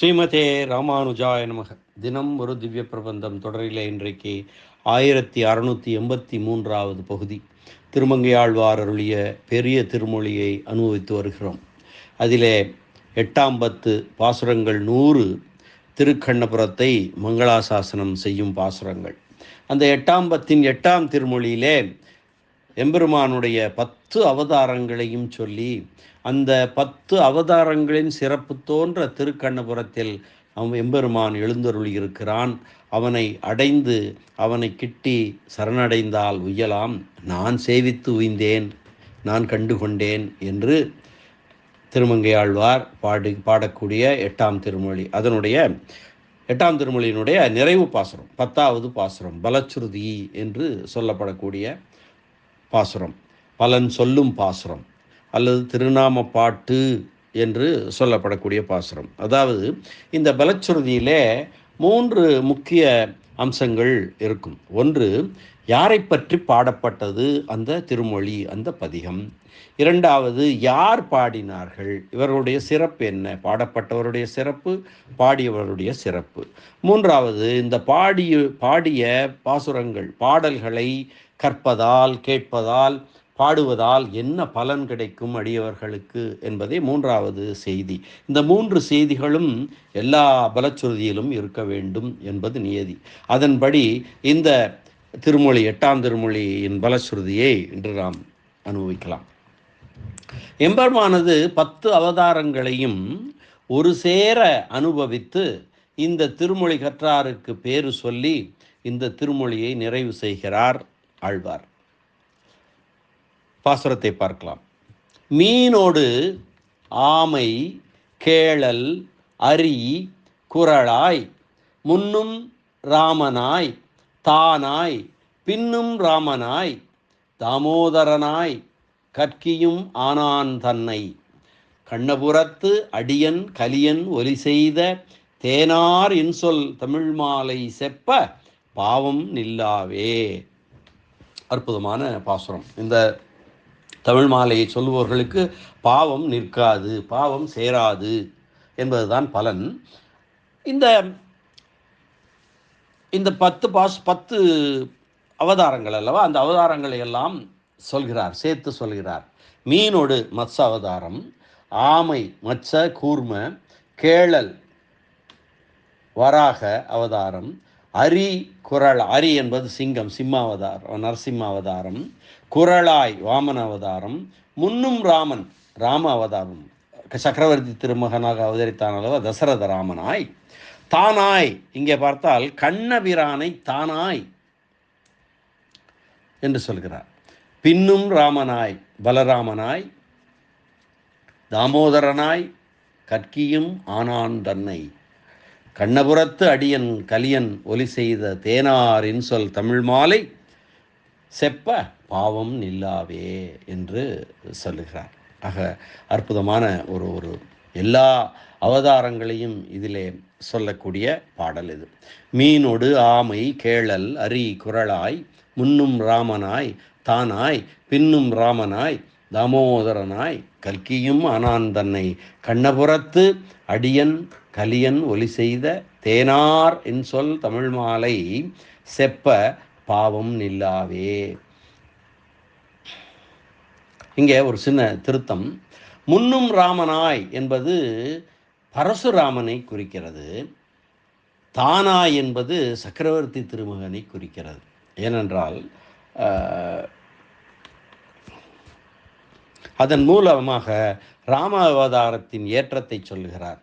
ஸ்ரீமதே ராமானுஜாய நமக. தினம் ஒரு திவ்ய பிரபந்தம் தொடரில் இன்றைக்கு ஆயிரத்தி அறுநூற்றி எண்பத்தி மூன்றாவது பகுதி. திருமங்கையாழ்வார் அருளிய பெரிய திருமொழியை அனுபவித்து வருகிறோம். அதிலே எட்டாம் பத்து பாசுரங்கள் நூறு திருக்கண்ணபுரத்தை மங்களாசாசனம் செய்யும் பாசுரங்கள். அந்த எட்டாம் பத்தின் எட்டாம் திருமொழியிலே எம்பெருமானுடைய பத்து அவதாரங்களையும் சொல்லி அந்த பத்து அவதாரங்களின் சிறப்பு தோன்ற திருக்கண்ணபுரத்தில் அவன் எம்பெருமான் எழுந்தருளி இருக்கிறான் அவனை அடைந்து அவனை கிட்டி சரணடைந்தால் உய்யலாம். நான் சேவித்து உய்ந்தேன் நான் கண்டு கொண்டேன் என்று திருமங்கையாழ்வார் பாடி பாடக்கூடிய எட்டாம் திருமொழி அதனுடைய எட்டாம் திருமொழியினுடைய நிறைவு பாசுரம் பத்தாவது பாசுரம் பலச்சுருதி என்று சொல்லப்படக்கூடிய பாசுரம். பலன் சொல்லும் பாசுரம். அல்லது திருநாம பாட்டு என்று சொல்லப்படக்கூடிய பாசுரம். அதாவது இந்த பலச்சுருதியிலே மூன்று முக்கிய அம்சங்கள் இருக்கும். ஒன்று யாரை பற்றி பாடப்பட்டது அந்த திருமொழி அந்த பதிகம். இரண்டாவது யார் பாடினார்கள்? இவர்களுடைய சிறப்பு என்ன? பாடப்பட்டவருடைய சிறப்பு பாடியவருடைய சிறப்பு. மூன்றாவது இந்த பாடிய பாடிய பாசுரங்கள் பாடல்களை கற்பதால் கேட்பதால் பாடுவதால் என்ன பலன் கிடைக்கும் அடியவர்களுக்கு என்பதே மூன்றாவது செய்தி. இந்த மூன்று செய்திகளும் எல்லா பலச்சுருதியிலும் இருக்க வேண்டும் என்பது நியதி. அதன்படி இந்த திருமொழி எட்டாம் திருமொழியின் பலச்சுருதியை இன்று நாம் அனுபவிக்கலாம். எம்பெருமானது பத்து அவதாரங்களையும் ஒரு சேர அனுபவித்து இந்த திருமொழி கற்றாருக்கு பேரு சொல்லி இந்த திருமொழியை நிறைவு செய்கிறார். ஆழ்வார். பாசுரத்தை பார்க்கலாம். மீனோடு ஆமை கேளல் அரி குரளாய் முன்னும் ராமனாய் தானாய் பின்னும் ராமனாய் தாமோதரனாய் கற்கியும் ஆனான் தன்னை. கண்ணபுரத்து அடியன் கலியன் ஒலி செய்த தேனார் இன்சொல் தமிழ் மாலை செப்ப பாவம் நில்லாவே. அற்புதமான பாசுரம். இந்த தமிழ் மாலையை சொல்லுபவர்களுக்கு பாவம் நிற்காது பாவம் சேராது என்பதுதான் பலன். இந்த இந்த பத்து பாஸ் பத்து அவதாரங்கள் அல்லவா அந்த அவதாரங்களை எல்லாம் சொல்கிறார் சேர்த்து சொல்கிறார். மீனோடு மத்ச அவதாரம் ஆமை மச்ச கூர்ம கேளல் வராக அவதாரம் அரி குரல் அரி என்பது சிங்கம் சிம்மாவதாரம் நரசிம்மாவதாரம். குரலாய் வாமன அவதாரம் முன்னும் ராமன் ராம அவதாரம் சக்கரவர்த்தி திருமகனாக அவதரித்தான் அல்லவா? தசரத ராமனாய். தானாய் இங்கே பார்த்தால் கண்ணபிரானை தானாய் என்று சொல்கிறார். பின்னும் ராமனாய் பலராமனாய். தாமோதரனாய் கற்கியும் ஆனான் தன்னை. கண்ணபுரத்து அடியன் கலியன் ஒலி செய்த தேனாரின் சொல் தமிழ் மாலை செப்ப பாவம் நில்லாவே என்று சொல்லுகிறார். ஆக அற்புதமான ஒரு ஒரு எல்லா அவதாரங்களையும் இதிலே சொல்லக்கூடிய பாடல் இது. மீனொடு ஆமை கேளல் அரி குரலாய் முன்னும் ராமனாய் தானாய் பின்னும் ராமனாய் தாமோதரனாய் கல்கியும் ஆனான் தன்னை கண்ணபுரத்து அடியன் கலியன் ஒலி செய்த தேனார் என் சொல் தமிழ் மாலை செப்ப பாவம் நில்லாவே. இங்கே ஒரு சின்ன திருத்தம். முன்னும் ராமனாய் என்பது பரசுராமனை குறிக்கிறது. தானாய் என்பது சக்கரவர்த்தி திருமகனை குறிக்கிறது. ஏனென்றால் அதன் மூலமாக ராம அவதாரத்தின் ஏற்றத்தை சொல்லுகிறார்.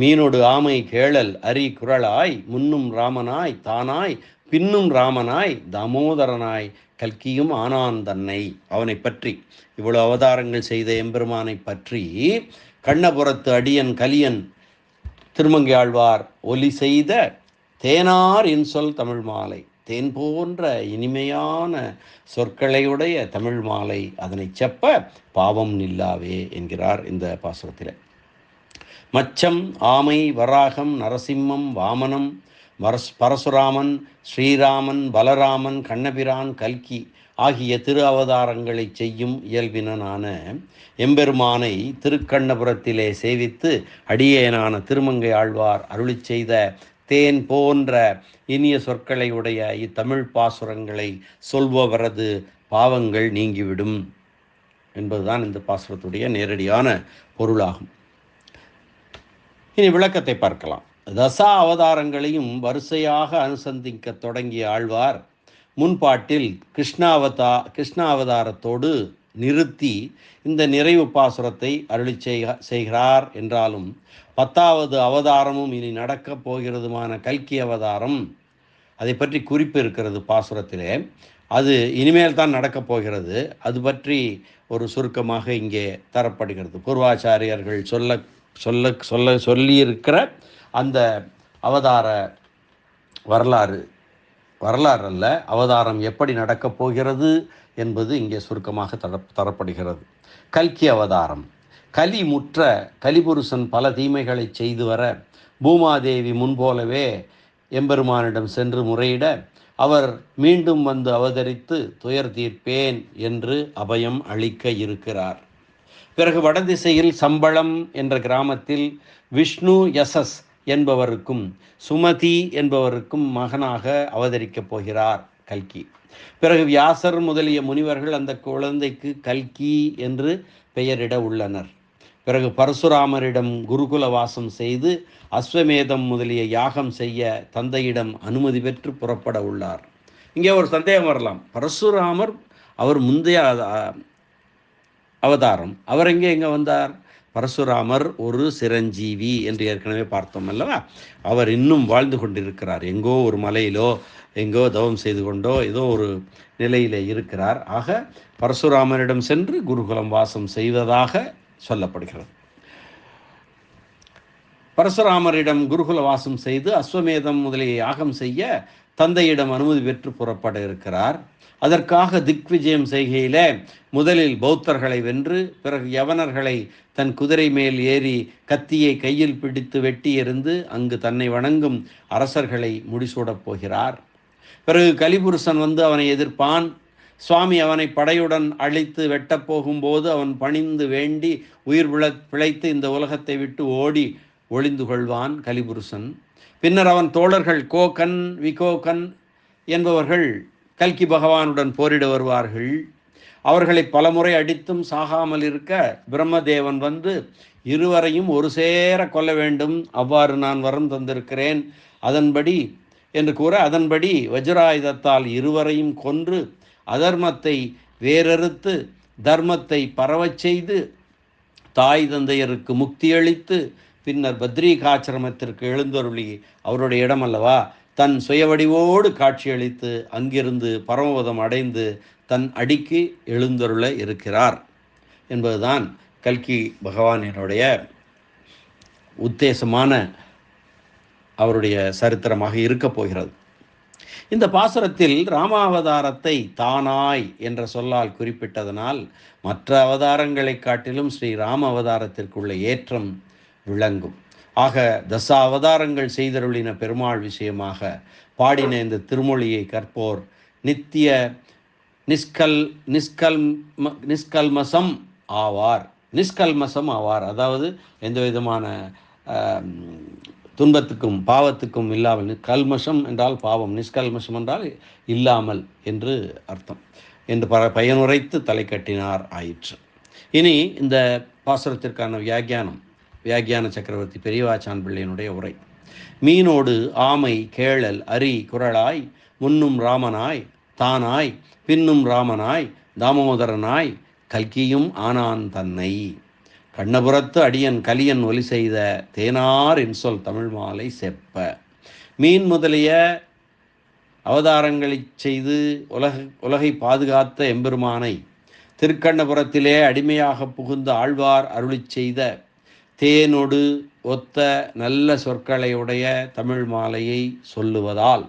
மீனோடு ஆமை கேளல் அரி குரலாய் முன்னும் ராமனாய் தானாய் பின்னும் ராமனாய் தாமோதரனாய் கல்கியும் ஆனான் தன்னை. அவனை பற்றி இவ்வளவு அவதாரங்கள் செய்த எம்பெருமானை பற்றி கண்ணபுரத்து அடியன் கலியன் திருமங்கையாழ்வார் ஒலி செய்த தேனார் இன்சொல் தமிழ் மாலை. தேன் போன்ற இனிமையான சொற்களையுடைய தமிழ் மாலை. அதனை செப்ப பாவம் நில்லாவே என்கிறார் இந்த பாசுரத்தில். மச்சம் ஆமை வராகம் நரசிம்மம் வாமனம் வரஸ் பரசுராமன் ஸ்ரீராமன் பலராமன் கண்ணபிரான் கல்கி ஆகிய திரு அவதாரங்களை செய்யும் இயல்பினனான எம்பெருமானை திருக்கண்ணபுரத்திலே சேவித்து அடியேனான திருமங்கை ஆழ்வார் அருளி செய்த தேன் போன்ற இனிய சொற்களை உடைய இத்தமிழ் பாசுரங்களை சொல்பவரது பாவங்கள் நீங்கிவிடும் என்பதுதான் இந்த பாசுரத்துடைய நேரடியான பொருளாகும். இனி விளக்கத்தை பார்க்கலாம். தசா அவதாரங்களையும் வரிசையாக அனுசந்திக்க தொடங்கிய ஆழ்வார் முன்பாட்டில் கிருஷ்ணாவதா கிருஷ்ணாவதாரத்தோடு நிறுத்தி இந்த நிறைவு பாசுரத்தை அருளி செய்கிறார் என்றாலும் பத்தாவது அவதாரமும் இனி நடக்கப் போகிறதுமான கல்கி அவதாரம் அதை பற்றி குறிப்பு இருக்கிறது பாசுரத்திலே. அது இனிமேல் தான் நடக்கப் போகிறது. அது பற்றி ஒரு சுருக்கமாக இங்கே தரப்படுகிறது. பூர்வாச்சாரியர்கள் சொல்ல சொல்ல சொல்ல சொல்லியிருக்கிற அந்த அவதார வரலாறு. வரலாறு அல்ல அவதாரம் எப்படி நடக்கப் போகிறது என்பது இங்கே சுருக்கமாக தர தரப்படுகிறது. கல்கி அவதாரம். கலி முற்ற கலிபுருஷன் பல தீமைகளை செய்து வர பூமாதேவி முன்போலவே எம்பெருமானிடம் சென்று முறையிட அவர் மீண்டும் வந்து அவதரித்து துயர் தீர்ப்பேன் என்று அபயம் அளிக்க இருக்கிறார். பிறகு வடதிசையில் சம்பளம் என்ற கிராமத்தில் விஷ்ணு யசஸ் என்பவருக்கும் சுமதி என்பவருக்கும் மகனாக அவதரிக்கப் போகிறார் கல்கி. பிறகு வியாசர் முதலிய முனிவர்கள் அந்த குழந்தைக்கு கல்கி என்று பெயரிட உள்ளனர். பிறகு பரசுராமரிடம் குருகுல வாசம் செய்து அஸ்வமேதம் முதலிய யாகம் செய்ய தந்தையிடம் அனுமதி பெற்று புறப்பட உள்ளார். இங்கே ஒரு சந்தேகம் வரலாம். பரசுராமர் அவர் முந்தைய அவதாரம். அவர் எங்கே எங்கே வந்தார்? பரசுராமர் ஒரு சிரஞ்சீவி என்று ஏற்கனவே பார்த்தோம் அல்லவா? அவர் இன்னும் வாழ்ந்து கொண்டிருக்கிறார். எங்கோ ஒரு மலையிலோ எங்கோ தவம் செய்து கொண்டோ ஏதோ ஒரு நிலையிலே இருக்கிறார். ஆக பரசுராமரிடம் சென்று குருகுலம் வாசம் செய்வதாக சொல்லப்படுகிறது. பரசுராமரிடம் குருகுல வாசம் செய்து அஸ்வமேதம் முதலிய யாகம் செய்ய தந்தையிடம் அனுமதி பெற்று புறப்பட இருக்கிறார். அதற்காக திக்விஜயம் செய்கையில முதலில் பௌத்தர்களை வென்று பிறகு யவனர்களை தன் குதிரை மேல் ஏறி கத்தியை கையில் பிடித்து வெட்டியிருந்து அங்கு தன்னை வணங்கும் அரசர்களை முடிசூடப் போகிறார். பிறகு கலிபுருஷன் வந்து அவனை எதிர்ப்பான். சுவாமி அவனை படையுடன் அழித்து வெட்டப் போகும்போது அவன் பணிந்து வேண்டி உயிர் பிழ பிழைத்து இந்த உலகத்தை விட்டு ஓடி ஒளிந்து கொள்வான் கலிபுருஷன். பின்னர் அவன் தோழர்கள் கோகன் விகோகன் என்பவர்கள் கல்கி பகவானுடன் போரிட வருவார்கள். அவர்களை பலமுறை அடித்தும் சாகாமல் இருக்க பிரம்மதேவன் வந்து இருவரையும் ஒரு சேர கொல்ல வேண்டும் அவ்வாறு நான் வரம் தந்திருக்கிறேன் அதன்படி என்று கூற அதன்படி வஜ்ராயுதத்தால் இருவரையும் கொன்று அதர்மத்தை வேறறுத்து தர்மத்தை பரவச் செய்து தாய் தந்தையருக்கு முக்தியளித்து பின்னர் பத்ரிகாச்சிரமத்திற்கு எழுந்தருளி அவருடைய இடம் அல்லவா தன் சுயவடிவோடு காட்சியளித்து அங்கிருந்து பரமபதம் அடைந்து தன் அடிக்கு எழுந்தருள இருக்கிறார் என்பதுதான் கல்கி பகவானினுடைய உத்தேசமான அவருடைய சரித்திரமாக இருக்கப் போகிறது. இந்த பாசுரத்தில் ராமாவதாரத்தை தானாய் என்ற சொல்லால் குறிப்பிட்டதனால் மற்ற அவதாரங்களை காட்டிலும் ஸ்ரீ ராம அவதாரத்திற்குள்ள ஏற்றம் விளங்கும். ஆக தச அவதாரங்கள் செய்தருளின பெருமாள் விஷயமாக பாடின இந்த திருமொழியை கற்போர். நித்திய நிஷ்கல் நிஷ்கல் நிஷ்கல்மசம் ஆவார். நிஷ்கல்மசம் ஆவார். அதாவது எந்த விதமான துன்பத்துக்கும் பாவத்துக்கும் இல்லாமல் கல்மஷம் என்றால் பாவம் நிஷ்கல்மஷம் என்றால் இல்லாமல் என்று அர்த்தம். என்று ப பயனுரைத்து தலை கட்டினார் ஆயிற்று. இனி இந்த பாசுரத்திற்கான வியாக்கியானம். வியாக்கியான சக்கரவர்த்தி பெரியவாச்சான் பிள்ளையனுடைய உரை. மீனோடு ஆமை கேழல் அரி குரலாய் முன்னும் ராமனாய் தானாய் பின்னும் ராமனாய் தாமோதரனாய் கல்கியும் ஆனான் தன்னை. கண்ணபுரத்து அடியன் கலியன் ஒலி செய்த தேனார் இன்சொல் தமிழ் மாலை செப்ப. மீன் முதலிய அவதாரங்களை செய்து உலக உலகை பாதுகாத்த எம்பெருமானை திருக்கண்ணபுரத்திலே அடிமையாக புகுந்த ஆழ்வார் அருளி செய்த தேனொடு ஒத்த நல்ல சொற்களை உடைய தமிழ் மாலையை சொல்லுவதால்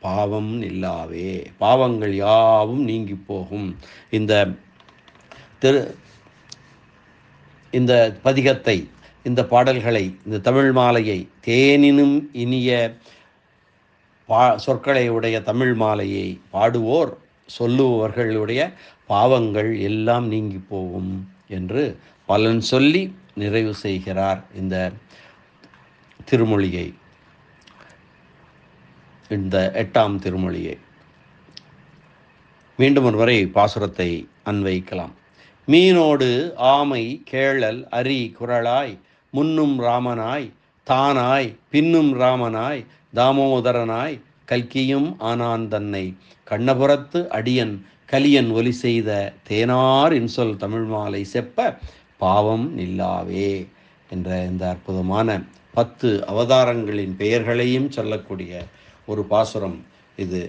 பாவம் இல்லாவே பாவங்கள் யாவும் நீங்கி போகும். இந்த திரு இந்த பதிகத்தை இந்த பாடல்களை இந்த தமிழ் மாலையை தேனினும் இனிய பா சொற்களை உடைய தமிழ் மாலையை பாடுவோர் சொல்லுபவர்களுடைய பாவங்கள் எல்லாம் நீங்கி போகும் என்று பலன் சொல்லி நிறைவு செய்கிறார் இந்த திருமொழியை. இந்த எட்டாம் திருமொழியை. மீண்டும் ஒருவரை பாசுரத்தை அன்வைக்கலாம். மீனோடு ஆமை கேழல் அரி குரலாய் முன்னும் ராமனாய் தானாய் பின்னும் ராமனாய் தாமோதரனாய் கல்கியும் ஆனான் தன்னை. கண்ணபுரத்து அடியன் கலியன் ஒலி செய்த தேனார் இன்சொல் தமிழ் மாலை செப்ப பாவம் நில்லாவே என்ற இந்த அற்புதமான பத்து அவதாரங்களின் பெயர்களையும் சொல்லக்கூடிய ஒரு பாசுரம் இது.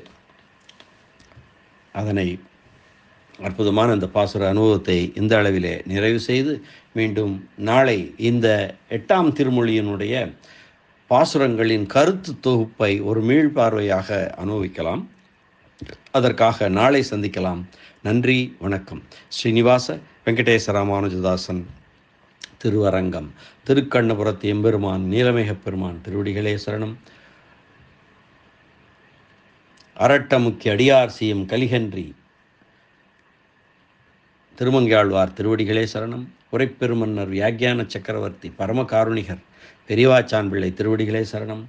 அதனை அற்புதமான இந்த பாசுர அனுபவத்தை இந்த அளவிலே நிறைவு செய்து மீண்டும் நாளை இந்த எட்டாம் திருமொழியினுடைய பாசுரங்களின் கருத்து தொகுப்பை ஒரு மீள்பார்வையாக அனுபவிக்கலாம். அதற்காக நாளை சந்திக்கலாம். நன்றி வணக்கம். ஸ்ரீனிவாச வெங்கடேச ராமானுஜதாசன் திருவரங்கம் திருக்கண்ணபுரத்து எம்பெருமான் நீலமேகப் பெருமான் திருவடிகளே சரணம். அரட்டமுக்கி அடியார் சிஎம் கலிகன்றி திருமங்கையாழ்வார் திருவடிகளே சரணம். உரைப்பெருமன்னர் வியாக்கியான சக்கரவர்த்தி பரமகாருணிகர் பெரியவாச்சான் பிள்ளை திருவடிகளே சரணம்.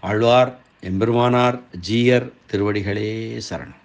ஆழ்வார் எம்பெருமானார் ஜீயர் திருவடிகளே சரணம்.